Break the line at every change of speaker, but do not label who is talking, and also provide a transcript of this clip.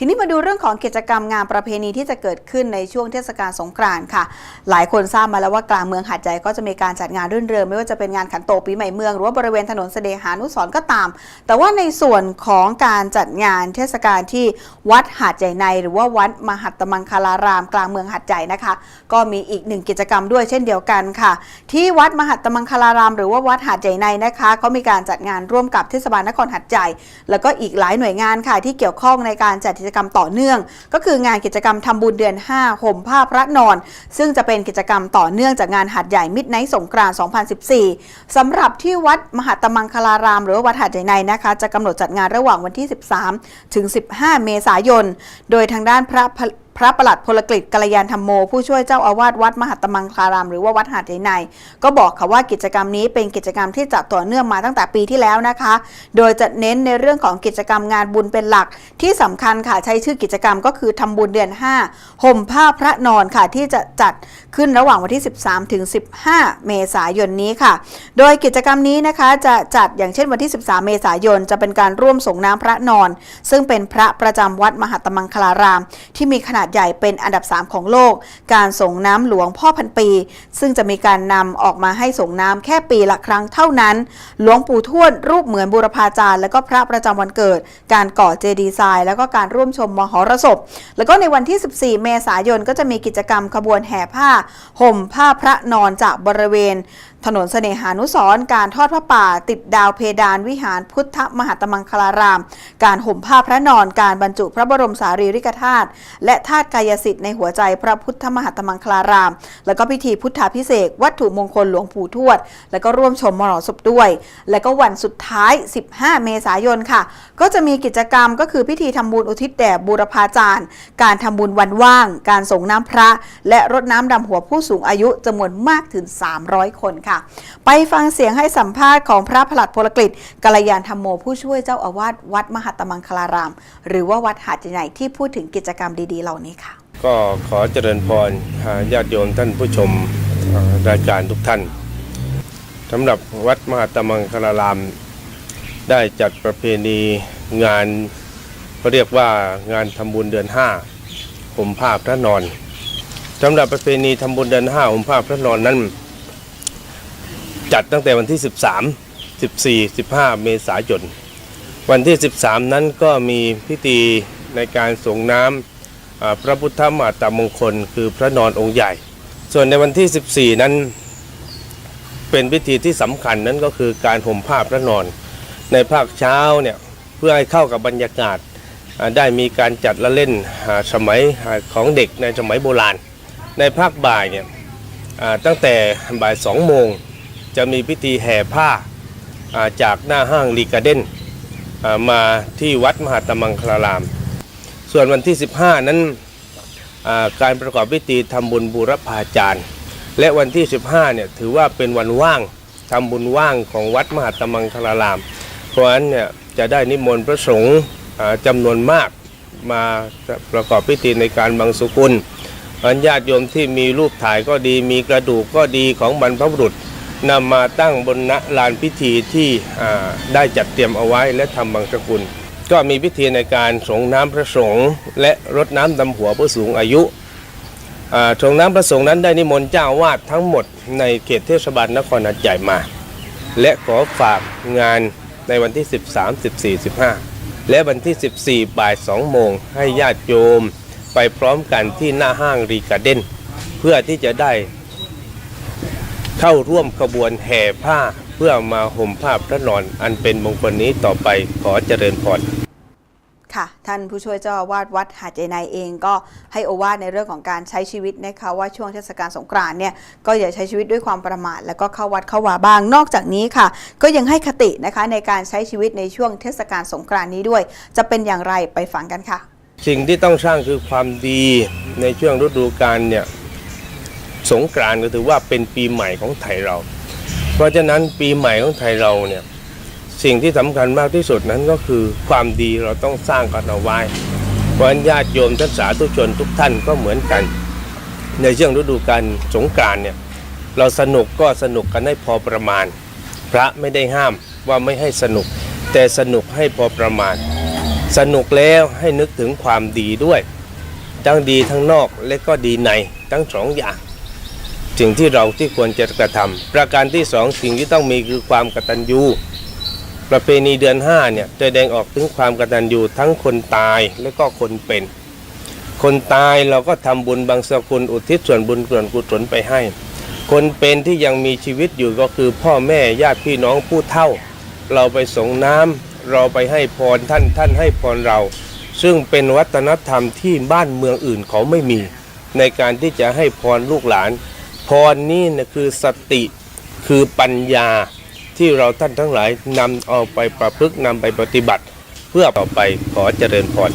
ทีนี้มาดูเรื่องของกิจกรรมงานประเพณีที่จะเกิดขึ้นในช่วงเทศกาลสงกรานต์ค่ะ หลายคนทราบมาแล้วว่ากลางเมืองหาดใหญ่ก็จะมีการจัดงานรื่นเริงไม่ว่าจะเป็นงานขันโตปีใหม่เมือง หรือว่าบริเวณถนนเสดหานุสรก็ตาม แต่ว่าในส่วนของการจัดงานเทศกาลที่วัดหาดใหญ่ใน หรือว่าวัดมหัตมังคลาราม กลางเมืองหาดใหญ่นะคะ ก็มีอีกหนึ่งกิจกรรมด้วยเช่นเดียวกันค่ะ ที่วัดมหัตตมังคลาราม หรือว่าวัดหาดใหญ่ในนะคะเขามีการจัดงานร่วมกับเทศบาลนครหาดใหญ่แล้วก็อีกหลายหน่วยงานค่ะที่เกี่ยวข้องในการจัดกิจกรรมต่อเนื่อง ก็คืองานกิจกรรมทำบุญเดือน 5 ห่มผ้าพระนอน ซึ่งจะเป็นกิจกรรมต่อเนื่องจากงานหัดใหญ่มิดไนท์สงกรานต์2014สำหรับที่วัดมหาตมังคลาราม หรือวัดหัดใหญ่ในนะคะ จะกำหนดจัดงานระหว่างวันที่ 13 ถึง 15 เมษายน โดยทางด้านพระ พระประหลัดพลกฤษกัลยาณธรรมโม ผู้ช่วยเจ้าอาวาสวัดมหัตมังคลาราม หรือว่าวัดหาดใหญ่ใน ก็บอกค่ะว่ากิจกรรมนี้เป็นกิจกรรมที่จัดต่อเนื่องมาตั้งแต่ปีที่แล้วนะคะ โดยจะเน้นในเรื่องของกิจกรรมงานบุญเป็นหลักที่สำคัญค่ะใช้ชื่อกิจกรรมก็คือทำบุญเดือน 5 ห่มผ้าพระนอนค่ะที่จะจัดขึ้นระหว่างวันที่ 13 ถึง 15 เมษายนนี้ค่ะ โดยกิจกรรมนี้นะคะจะจัดอย่างเช่นวันที่ 13 เมษายนจะเป็นการร่วมส่งน้ำพระนอน ซึ่งเป็นพระประจำวัดมหัตตมังคลาราม ที่มีขนาดใหญ่เป็นอันดับ 3 ของโลก การส่งน้ำหลวงพ่อพันปี ซึ่งจะมีการนำออกมาให้ส่งน้ำแค่ปีละครั้งเท่านั้น หลวงปู่ทวดรูปเหมือนบูรพาจารย์ และก็พระประจำวันเกิด การก่อเจดีย์ทราย แล้วก็การร่วมชมมหรสพ แล้วก็ในวันที่ 14 เมษายนก็จะมีกิจกรรมขบวนแห่ผ้า ห่มผ้าพระนอนจากบริเวณถนนเสน่หานุสร์การทอดพระป่า ติดดาวเพดานวิหารพุทธมหาตมังคลาราม การห่มผ้าพระนอน การบรรจุพระบรมสารีริกธาตุและธาตุกายสิทธิ์ในหัวใจพระพุทธมหาตมังคลาราม แล้วก็พิธีพุทธาพิเศษวัตถุมงคลหลวงปู่ทวด แล้วก็ร่วมชมมรสพด้วย แล้วก็วันสุดท้าย 15 เมษายนค่ะ ก็จะมีกิจกรรมก็คือพิธีทำบุญอุทิศแด่บูรพาจารย์ การทำบุญวันว่าง การส่งน้ำพระ และรดน้ำดำหัวผู้สูงอายุจำนวนมากถึง 300 คนค่ะ ไปฟังเสียงให้สัมภาษณ์ของพระผลัดพลกฤษกัลยาณธรรมโมผู้ช่วยเจ้าอาวาสวัดมหัตตมังคลาราม หรือว่าวัดหาดใหญ่ที่พูดถึงกิจกรรมดีๆเหล่านี้ค่ะ
ก็ขอเจริญพรญาติโยมท่านผู้ชมรายการทุกท่านสำหรับวัดมหาตมังคลาราม ได้จัดประเพณีงานเขาเรียกว่างานทำบุญเดือนห้าห่มผ้าพระนอนสำหรับประเพณีทำบุญเดือนห้าห่มผ้าพระนอนนั้น จัดตั้งแต่วันที่ 13 14 15 เมษายนวันที่ 13 นั้นก็มีพิธีในการส่งน้ำอ่า พระพุทธมาตามงคล คือพระนอนองค์ใหญ่ ส่วนในวันที่ 14 นั้น เป็นพิธีที่สำคัญนั้นก็คือการห่มผ้าพระนอน ในภาคเช้าเนี่ยเพื่อให้เข้ากับบรรยากาศได้มีการจัดละเล่นสมัยของเด็กในสมัยโบราณ ในภาคบ่ายเนี่ยตั้งแต่บ่ายสองโมงจะมีพิธีแห่ผ้าจากหน้าห้างลีกาเด้นมาที่วัดมหาตมังคลาราม ส่วนวันที่ 15 นั้นการประกอบพิธีทำบุญบูรพาจารย์ และวันที่ 15เนี่ยถือว่าเป็นวันว่างทำบุญว่างของวัดมหาตมังคลาราม เพราะฉะนั้นเนี่ยจะได้นิมนต์พระสงฆ์อ่าจำนวนมากมาประกอบพิธีในการบังสุกุลอนญาติโยมที่มีรูปถ่ายก็ดีมีกระดูกก็ดีของบรรพบุรุษนำมาตั้งบนณลานพิธีที่ได้จัดเตรียมเอาไว้และทำบังสกุล ก็มีพิธีในการสงน้ำพระสงฆ์และรดน้ำดำหัวผู้สูงอายุสงน้ำพระสงฆ์นั้นได้นิมนต์เจ้าอาวาดทั้งหมดในเขตเทศบาลนครหัดใหญ่มา และขอฝากงานในวันที่ 13 14 15 และวันที่ 14 บ่าย 2 โมง ให้ญาติโยมไปพร้อมกันที่หน้าห้างรีการ์เด้นเพื่อที่จะได้เข้าร่วมขบวนแห่ผ้าเพื่อมาห่มผ้าพระนอนอันเป็นมงคลนี้ต่อไปขอเจริญพร
ค่ะ ท่านผู้ช่วยเจ้าอาวาสวัดหาดใจในเองก็ให้โอวาทในเรื่องของการใช้ชีวิตนะคะว่าช่วงเทศกาลสงกรานต์เนี่ยก็อย่าใช้ชีวิตด้วยความประมาท แล้วก็เข้าวัดเข้าวาบ้าง นอกจากนี้ค่ะ ก็ยังให้คตินะคะในการใช้ชีวิตในช่วงเทศกาลสงกรานต์นี้ด้วย จะเป็นอย่างไรไปฟังกันค่ะ
สิ่งที่ต้องสร้างคือความดีในช่วงฤดูกาลเนี่ยสงกรานต์ก็ถือว่าเป็นปีใหม่ของไทยเรา เพราะฉะนั้นปีใหม่ของไทยเราเนี่ย สิ่งที่สำคัญมากที่สุดนั้นก็คือความดีเราต้องสร้างกันเอาไว้เพราะญาติโยมท่านสาธุชนทุกท่านก็เหมือนกัน ในช่วงฤดูกาลสงกานต์เนี่ยเราสนุกก็สนุกกันให้พอประมาณ พระไม่ได้ห้ามว่าไม่ให้สนุก แต่สนุกให้พอประมาณ สนุกแล้วให้นึกถึงความดีด้วย ทั้งดีทั้งนอกและก็ดีในทั้งสองอย่างสิ่งที่เราที่ควรจะกระทำประการที่สองสิ่งที่ต้องมีคือความกตัญญู ประเพณีเดือนห้าเนี่ยแสดงออกถึงความกตัญญูทั้งคนตายและก็คนเป็น คนตายเราก็ทำบุญบางสกุลอุทิศส่วนบุญส่วนกุศลไปให้ คนเป็นที่ยังมีชีวิตอยู่ก็คือพ่อแม่ญาติพี่น้องผู้เฒ่า เราไปส่งน้ำเราไปให้พรท่านท่านให้พรเรา ซึ่งเป็นวัฒนธรรมที่บ้านเมืองอื่นเขาไม่มี ในการที่จะให้พรลูกหลาน พรนี่นะคือสติคือปัญญา ที่เราท่านทั้งหลายนำเอาไปประพฤตินำไปปฏิบัติ เพื่อต่อไปขอเจริญพร